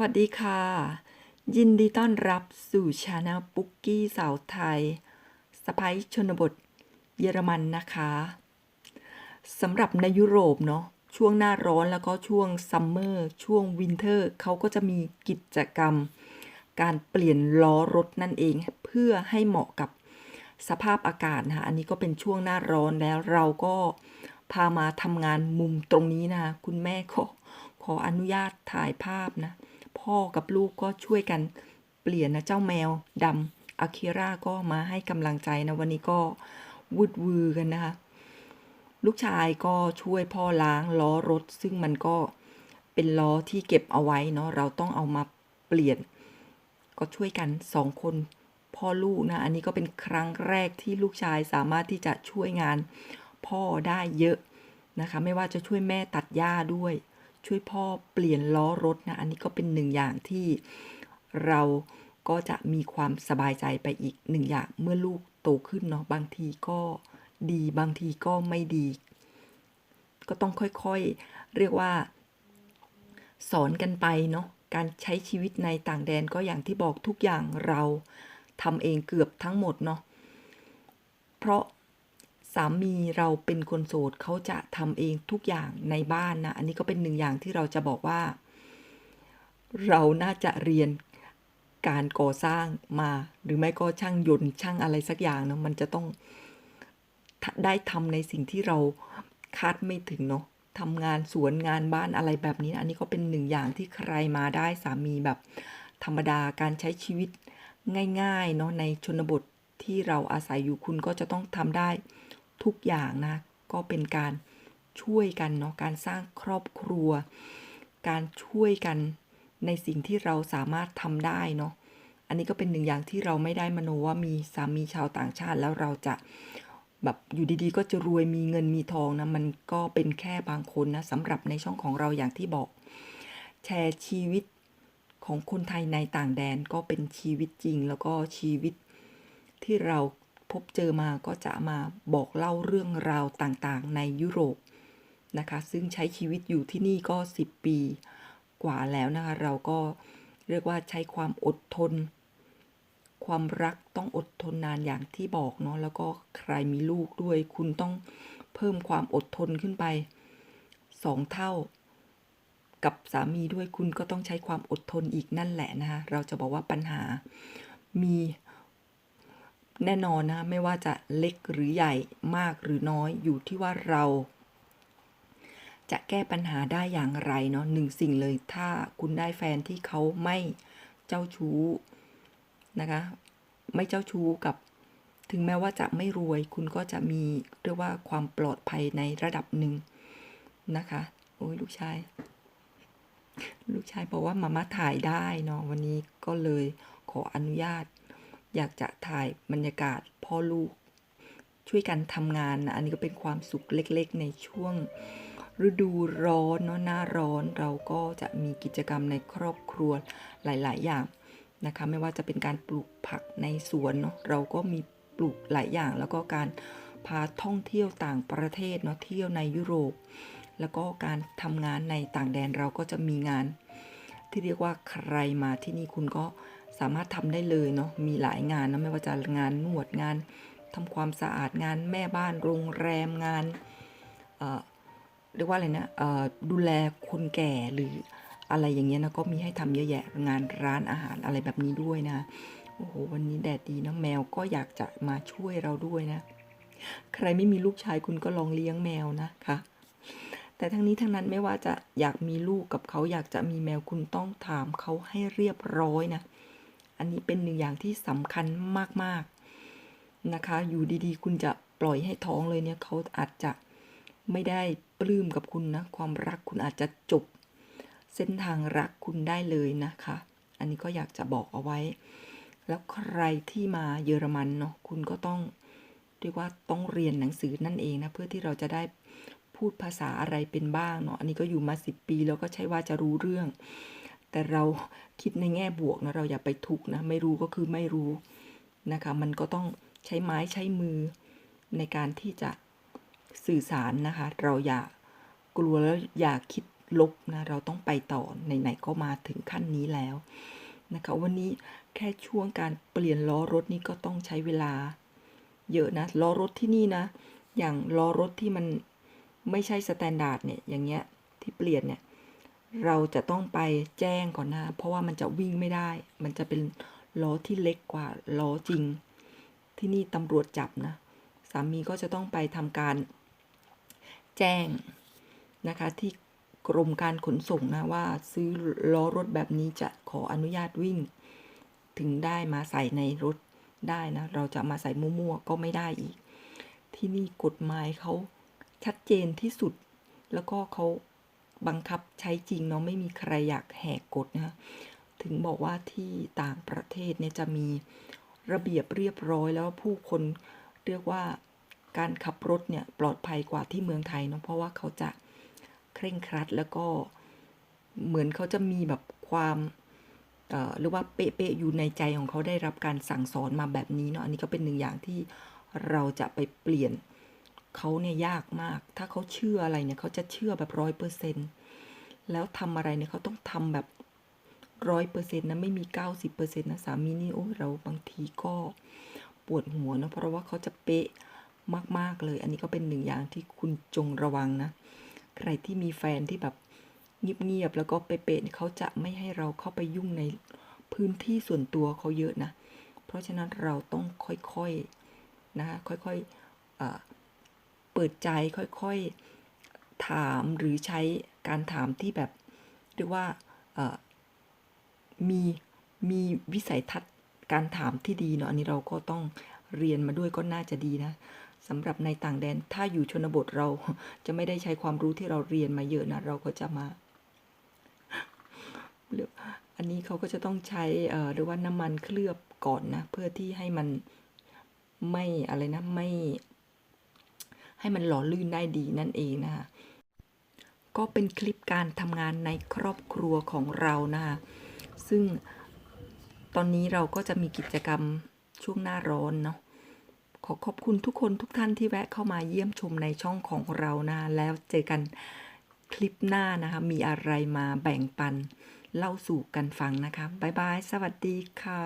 วัสดีค่ะ ยินดีต้อนรับสู่ช anel ปุกกี้สาวไทยสไปชนบทเยอรมันนะคะสำหรับในยุโรปเนาะช่วงหน้าร้อนแล้วก็ช่วงซัมเมอร์ช่วงวินเทอร์เขาก็จะมีกิจกรรม การเปลี่ยนล้อรถนั่นเอง เพื่อให้เหมาะกับสภาพอากาศนะคะอันนี้ก็เป็นช่วงหน้าร้อนแล้วเราก็พามาทำงานมุมตรงนี้นะ คุณแม่ก็ขออนุญาตถ่ายภาพนะ พ่อกับลูกก็ช่วยกันเปลี่ยนนะเจ้าแมวดำอาคิร่าก็มาให้กำลังใจนะวันนี้ก็วุดวือกันนะคะ ลูกชายก็ช่วยพ่อล้างล้อรถ ซึ่งมันก็เป็นล้อที่เก็บเอาไว้เนาะเราต้องเอามาเปลี่ยน ก็ช่วยกันสองคนพ่อลูกนะอันนี้ก็เป็นครั้งแรกที่ลูกชายสามารถที่จะช่วยงานพ่อได้เยอะนะคะ ไม่ว่าจะช่วยแม่ตัดหญ้าด้วย ช่วยพ่อเปลี่ยนล้อรถนะ อันนี้ก็เป็นหนึ่งอย่างที่เราก็จะมีความสบายใจไปอีกหนึ่งอย่างเมื่อลูกโตขึ้นเนาะบางทีก็ดีบางทีก็ไม่ดี ก็ต้องค่อยๆ เรียกว่า สอนกันไปเนาะการใช้ชีวิตในต่างแดนก็อย่างที่บอกทุกอย่างเราทำเองเกือบทั้งหมดเนาะเพราะ สามีเราเป็นคนโสดเขาจะทำเองทุกอย่างในบ้านนะ อันนี้ก็เป็นหนึ่งอย่างที่เราจะบอกว่า เราน่าจะเรียนการก่อสร้างมา หรือไม่ก็ช่างยนต์ช่างอะไรสักอย่างเนาะมันจะต้องได้ทำในสิ่งที่เราคาดไม่ถึงเนาะทำงานสวนงานบ้านอะไรแบบนี้นะอันนี้ก็เป็นหนึ่งอย่างที่ใครมาได้สามีแบบ ธรรมดาการใช้ชีวิตง่ายๆเนาะในชนบทที่เราอาศัยอยู่คุณก็จะต้องทำได้ ทุกอย่างนะ ก็เป็นการช่วยกันเนาะการสร้างครอบครัว การช่วยกันในสิ่งที่เราสามารถทำได้เนาะอันนี้ก็เป็นหนึ่งอย่างที่เราไม่ได้มโนว่ามีสามีชาวต่างชาติแล้วเราจะแบบอยู่ดีๆ ก็จะรวยมีเงินมีทองนะมันก็เป็นแค่บางคนนะสำหรับในช่องของเราอย่างที่บอก แชร์ชีวิตของคนไทยในต่างแดนก็เป็นชีวิตจริง แล้วก็ชีวิตที่เรา พบเจอมาก็จะมาบอกเล่าเรื่องราวต่างๆ ในยุโรปนะคะ ซึ่งใช้ชีวิตอยู่ที่นี่ก็ 10 ปีกว่าแล้วนะคะ เราก็เรียกว่าใช้ความอดทน ความรักต้องอดทนนานอย่างที่บอกเนาะ แล้วก็ใครมีลูกด้วย คุณต้องเพิ่มความอดทนขึ้นไปสองเท่ากับสามีด้วยคุณก็ต้องใช้ความอดทนอีกนั่นแหละนะคะ เราจะบอกว่าปัญหามี แน่นอนนะไม่ว่าจะเล็กหรือใหญ่มากหรือน้อยอยู่ที่ว่าเรา จะแก้ปัญหาได้อย่างไรเนาะหนึ่งสิ่งเลยถ้าคุณได้แฟนที่เขาไม่เจ้าชู้นะคะไม่เจ้าชู้กับถึงแม้ว่าจะไม่รวยคุณก็จะมีเรียกว่าความปลอดภัยในระดับหนึ่งนะคะ โอ้ยลูกชาย ลูกชายบอกว่ามาม่าถ่ายได้เนาะวันนี้ก็เลยขออนุญาต อยากจะถ่ายบรรยากาศพ่อลูก ช่วยกันทำงานนะอันนี้ก็เป็นความสุขเล็กๆ ในช่วงฤดูร้อนเนาะหน้าร้อนเราก็จะมีกิจกรรมในครอบครัวหลาย ๆ อย่างนะคะไม่ว่าจะเป็นการปลูกผักในสวนเนาะเราก็มีปลูกหลายอย่าง แล้วก็การพาท่องเที่ยวต่างประเทศเนาะเที่ยวในยุโรป แล้วก็การทำงานในต่างแดนเราก็จะมีงาน ที่เรียกว่าใครมาที่นี่คุณก็สามารถทำได้เลยเนาะมีหลายงานนะไม่ว่าจะงานนวดงานทำความสะอาดงานแม่บ้านโรงแรมงานเอ่อเรียกว่าอะไรนะเอ่อดูแลคนแก่หรืออะไรอย่างเงี้ยนะก็มีให้ทำเยอะแยะงานร้านอาหารอะไรแบบนี้ด้วยนะโอ้โหวันนี้แดดดีนะแมวก็อยากจะมาช่วยเราด้วยนะ ใครไม่มีลูกชายคุณก็ลองเลี้ยงแมวนะคะ แต่ทั้งนี้ทั้งนั้นไม่ว่าจะอยากมีลูกกับเขาอยากจะมีแมวคุณต้องถามเขาให้เรียบร้อยนะ อันนี้เป็นหนึ่งอย่างที่สำคัญมากๆนะคะ อยู่ดีๆ คุณจะปล่อยให้ท้องเลยเนี่ยเขาอาจจะไม่ได้ปลื้มกับคุณนะ ความรักคุณอาจจะจบ เส้นทางรักคุณได้เลยนะคะ อันนี้ก็อยากจะบอกเอาไว้ แล้วใครที่มาเยอรมันเนาะคุณก็ต้องเรียกว่าต้องเรียนหนังสือนั่นเองนะเพื่อที่เราจะได้ พูดภาษาอะไรเป็นบ้างเนาะอันนี้ก็อยู่มาสิบปีแล้วก็ใช่ว่าจะรู้เรื่อง แต่เราคิดในแง่บวกนะเราอย่าไปทุกนะไม่รู้ก็คือไม่รู้นะคะ มันก็ต้องใช้ไม้ใช้มือในการที่จะสื่อสารนะคะ เราอย่ากลัวแล้วอย่าคิดลบนะเราต้องไปต่อไหนๆก็มาถึงขั้นนี้แล้วนะคะวันนี้แค่ช่วงการเปลี่ยนล้อรถนี่ก็ต้องใช้เวลา เยอะนะล้อรถที่นี่นะ อย่างล้อรถที่มัน ไม่ใช่สแตนดาร์ดเนี่ยอย่างเงี้ยที่เปลี่ยนเนี่ยเราจะต้องไปแจ้งก่อนนะ เพราะว่ามันจะวิ่งไม่ได้ มันจะเป็นล้อที่เล็กกว่าล้อจริง ที่นี่ตำรวจจับนะ สามีก็จะต้องไปทำการแจ้งนะคะ ที่กรมการขนส่งนะว่าซื้อล้อรถแบบนี้จะขออนุญาตวิ่ง ถึงได้มาใส่ในรถได้นะ เราจะมาใส่มั่วๆก็ไม่ได้อีก ที่นี่กฎหมายเขา ชัดเจนที่สุด แล้วก็เขาบังคับใช้จริงเนาะไม่มีใครอยากแหกกฎนะถึงบอกว่าที่ต่างประเทศเนี่ยจะมีระเบียบเรียบร้อยแล้วผู้คนเรียกว่าการขับรถเนี่ยปลอดภัยกว่าที่เมืองไทยเนาะเพราะว่าเขาจะเคร่งครัดแล้วก็เหมือนเขาจะมีแบบความเอ่อหรือว่าเป๊ะๆอยู่ในใจของเขาได้รับการสั่งสอนมาแบบนี้เนาะอันนี้ก็เป็นหนึ่งอย่างที่เราจะไปเปลี่ยน เขาเนี่ยยากมาก ถ้าเขาเชื่ออะไรเนี่ยเขาจะเชื่อแบบร้อยเปอร์เซ็นแล้วทำอะไรเนี่ยเขาต้องทำแบบร้อยเปอร์เซ็นต์นะไม่มีเก้าสิบเปอร์เซ็นต์นะสามีนี่โอ้เราบางทีก็ปวดหัวนะเพราะว่าเขาจะเป๊ะมาก ๆ เลย อันนี้ก็เป็นหนึ่งอย่างที่คุณจงระวังนะ ใครที่มีแฟนที่แบบเงียบๆแล้วก็เป๊ะๆเนี่ยเขาจะไม่ให้เราเข้าไปยุ่งในพื้นที่ส่วนตัวเขาเยอะนะ เพราะฉะนั้นเราต้องค่อยๆ นะคะค่อยๆ เปิดใจค่อยๆถามหรือใช้การถามที่แบบเรียกว่ามีมีวิสัยทัศน์การถามที่ดีเนาะอันนี้เราก็ต้องเรียนมาด้วยก็น่าจะดีนะสำหรับในต่างแดนถ้าอยู่ชนบทเราจะไม่ได้ใช้ความรู้ที่เราเรียนมาเยอะนะเราก็จะมาอันนี้เขาก็จะต้องใช้เอ่อเรียกว่าน้ำมันเคลือบก่อนนะ เพื่อที่ให้มันไม่อะไรนะไม่ ให้มันหล่อลื่นได้ดีนั่นเองนะคะก็เป็นคลิปการทำงานในครอบครัวของเรานะคะซึ่งตอนนี้เราก็จะมีกิจกรรมช่วงหน้าร้อนเนาะขอขอบคุณทุกคนทุกท่านที่แวะเข้ามาเยี่ยมชมในช่องของเรานะแล้วเจอกันคลิปหน้านะคะ มีอะไรมาแบ่งปัน เล่าสู่กันฟังนะคะ บ๊ายบาย สวัสดีค่ะ